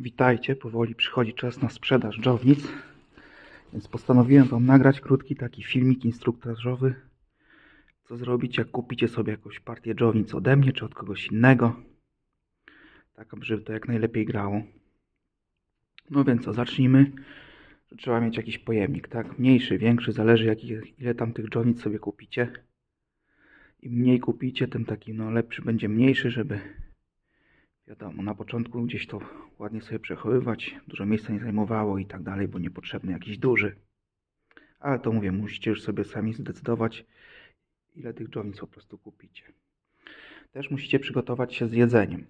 Witajcie, powoli przychodzi czas na sprzedaż dżownic, więc postanowiłem Wam nagrać krótki taki filmik instruktażowy, co zrobić jak kupicie sobie jakąś partię dżownic ode mnie czy od kogoś innego, tak żeby to jak najlepiej grało. No więc co, zacznijmy. Trzeba mieć jakiś pojemnik, tak? Mniejszy, większy, zależy jaki, ile tam tych dżownic sobie kupicie. Im mniej kupicie, tym taki no, lepszy będzie mniejszy, żeby Wiadomo, na początku gdzieś to ładnie sobie przechowywać, dużo miejsca nie zajmowało i tak dalej, bo niepotrzebny jakiś duży. Ale to mówię, musicie już sobie sami zdecydować, ile tych dżownic po prostu kupicie. Też musicie przygotować się z jedzeniem.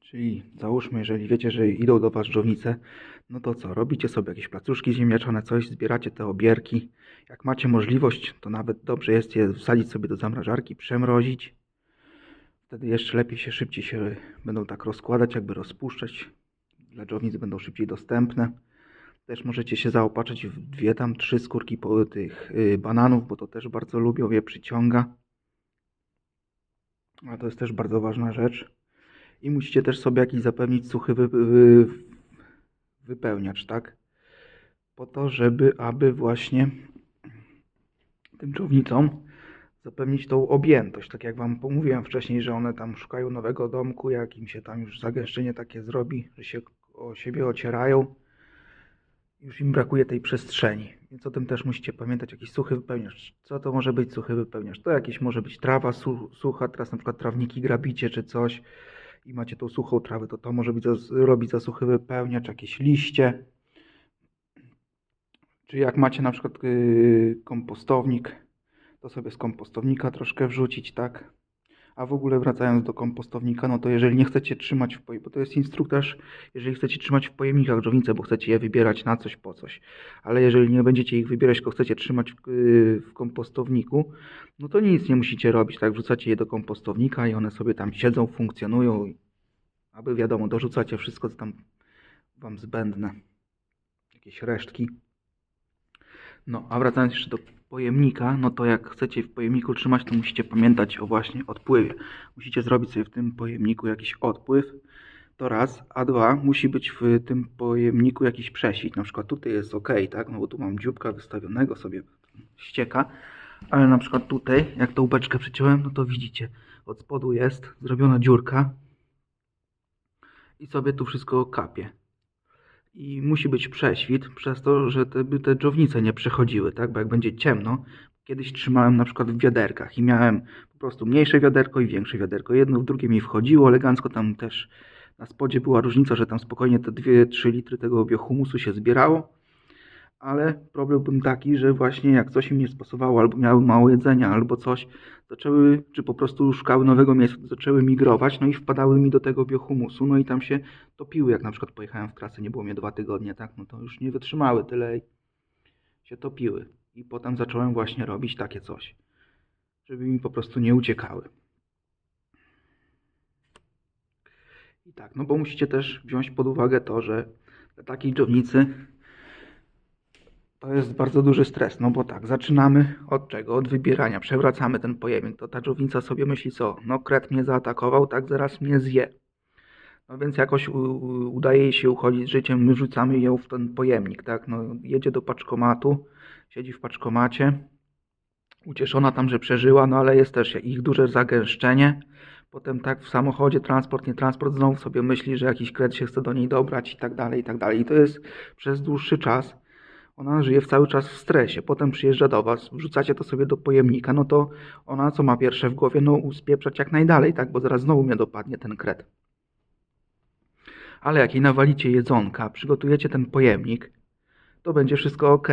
Czyli załóżmy, jeżeli wiecie, że idą do Was dżownice, no to co? Robicie sobie jakieś placuszki ziemniaczane, coś, zbieracie te obierki. Jak macie możliwość, to nawet dobrze jest je wsadzić sobie do zamrażarki, przemrozić. Wtedy jeszcze lepiej się szybciej się będą tak rozkładać, jakby rozpuszczać. Dla będą szybciej dostępne. Też możecie się zaopatrzyć w dwie tam, trzy skórki po tych y, bananów, bo to też bardzo lubią, je przyciąga. A to jest też bardzo ważna rzecz. I musicie też sobie jakiś zapewnić suchy wy, wy, wypełniacz, tak? Po to, żeby, aby właśnie tym dżownicom zapewnić tą objętość. Tak jak Wam pomówiłem wcześniej, że one tam szukają nowego domku, jak im się tam już zagęszczenie takie zrobi, że się o siebie ocierają, już im brakuje tej przestrzeni. Więc o tym też musicie pamiętać, jakiś suchy wypełniacz. Co to może być suchy wypełniacz? To jakieś może być trawa su sucha, teraz na przykład trawniki grabicie czy coś i macie tą suchą trawę, to to może być robić za suchy wypełniacz, jakieś liście. Czy jak macie na przykład yy, kompostownik, to sobie z kompostownika troszkę wrzucić, tak? A w ogóle wracając do kompostownika, no to jeżeli nie chcecie trzymać w pojemnikach, bo to jest instruktaż, jeżeli chcecie trzymać w pojemnikach dżownice, bo chcecie je wybierać na coś po coś, ale jeżeli nie będziecie ich wybierać, tylko chcecie trzymać w, w kompostowniku, no to nic nie musicie robić, tak? Wrzucacie je do kompostownika i one sobie tam siedzą, funkcjonują, aby wiadomo, dorzucacie wszystko, co tam wam zbędne, jakieś resztki. No, a wracając jeszcze do pojemnika, no to jak chcecie w pojemniku trzymać, to musicie pamiętać o właśnie odpływie. Musicie zrobić sobie w tym pojemniku jakiś odpływ. To raz, a dwa, musi być w tym pojemniku jakiś prześwit. Na przykład tutaj jest ok, tak? No bo tu mam dzióbka wystawionego sobie ścieka, ale na przykład tutaj, jak tą beczkę przyciąłem, no to widzicie, od spodu jest zrobiona dziurka i sobie tu wszystko kapie i musi być prześwit przez to, że te, by te dżownice nie przechodziły, tak? Bo jak będzie ciemno, kiedyś trzymałem na przykład w wiaderkach i miałem po prostu mniejsze wiaderko i większe wiaderko. Jedno w drugie mi wchodziło, elegancko tam też na spodzie była różnica, że tam spokojnie te 2-3 litry tego biohumusu się zbierało, ale problem był taki, że właśnie jak coś im nie spasowało, albo miały mało jedzenia, albo coś, zaczęły, czy po prostu szukały nowego miejsca, zaczęły migrować, no i wpadały mi do tego biohumusu, no i tam się topiły, jak na przykład pojechałem w trasę, nie było mnie dwa tygodnie, tak, no to już nie wytrzymały tyle i się topiły. I potem zacząłem właśnie robić takie coś, żeby mi po prostu nie uciekały. I tak, no bo musicie też wziąć pod uwagę to, że dla takiej dżownicy to jest bardzo duży stres, no bo tak, zaczynamy od czego? Od wybierania, przewracamy ten pojemnik, to ta dżownica sobie myśli co? No kret mnie zaatakował, tak zaraz mnie zje. No więc jakoś udaje jej się uchodzić z życiem, my wrzucamy ją w ten pojemnik, tak? No jedzie do paczkomatu, siedzi w paczkomacie, ucieszona tam, że przeżyła, no ale jest też ich duże zagęszczenie. Potem tak w samochodzie, transport, nie transport, znowu sobie myśli, że jakiś kret się chce do niej dobrać i tak dalej, i tak dalej. I to jest przez dłuższy czas ona żyje cały czas w stresie. Potem przyjeżdża do was, wrzucacie to sobie do pojemnika, no to ona co ma pierwsze w głowie? No uspieprzać jak najdalej, tak? Bo zaraz znowu mnie dopadnie ten kret. Ale jak jej nawalicie jedzonka, przygotujecie ten pojemnik, to będzie wszystko ok.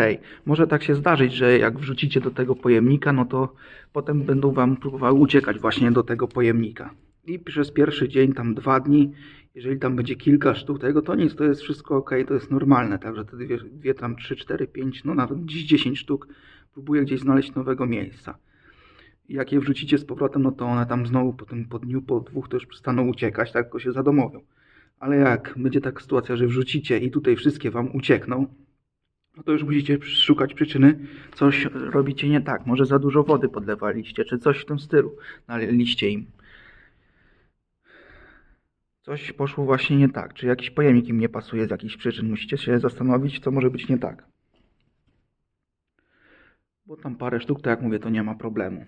Może tak się zdarzyć, że jak wrzucicie do tego pojemnika, no to potem będą wam próbowały uciekać właśnie do tego pojemnika. I przez pierwszy dzień, tam dwa dni, jeżeli tam będzie kilka sztuk tego, to nic, to jest wszystko ok, to jest normalne, także te dwie, dwie tam trzy, cztery, pięć, no nawet dziś dziesięć sztuk próbuję gdzieś znaleźć nowego miejsca. Jak je wrzucicie z powrotem, no to one tam znowu po tym po dniu, po dwóch to już przestaną uciekać, tak tylko się zadomowią. Ale jak będzie taka sytuacja, że wrzucicie i tutaj wszystkie wam uciekną, no to już musicie szukać przyczyny, coś robicie nie tak. Może za dużo wody podlewaliście, czy coś w tym stylu. Naliliście im coś poszło właśnie nie tak. Czy jakiś pojemnik im nie pasuje z jakichś przyczyn. Musicie się zastanowić, co może być nie tak. Bo tam parę sztuk, to jak mówię, to nie ma problemu.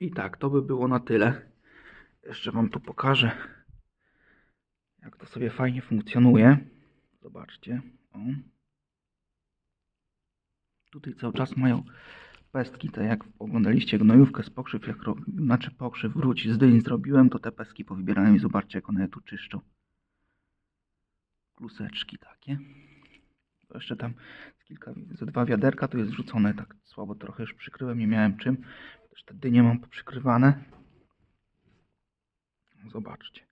I tak, to by było na tyle. Jeszcze Wam tu pokażę, jak to sobie fajnie funkcjonuje. Zobaczcie. O. Tutaj cały czas mają pestki, tak jak oglądaliście gnojówkę z pokrzyw, jak ro... znaczy pokrzyw wróć z dyń zrobiłem, to te pestki powybierałem i zobaczcie, jak one tu czyszczą. Kluseczki takie. To jeszcze tam kilka, ze dwa wiaderka to jest rzucone, tak słabo trochę już przykryłem, nie miałem czym. Też te dynie mam poprzykrywane. Zobaczcie.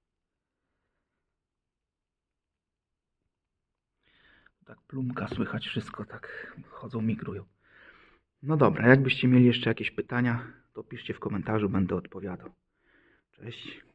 Tak plumka słychać wszystko, tak chodzą, migrują. No dobra, jakbyście mieli jeszcze jakieś pytania, to piszcie w komentarzu, będę odpowiadał. Cześć.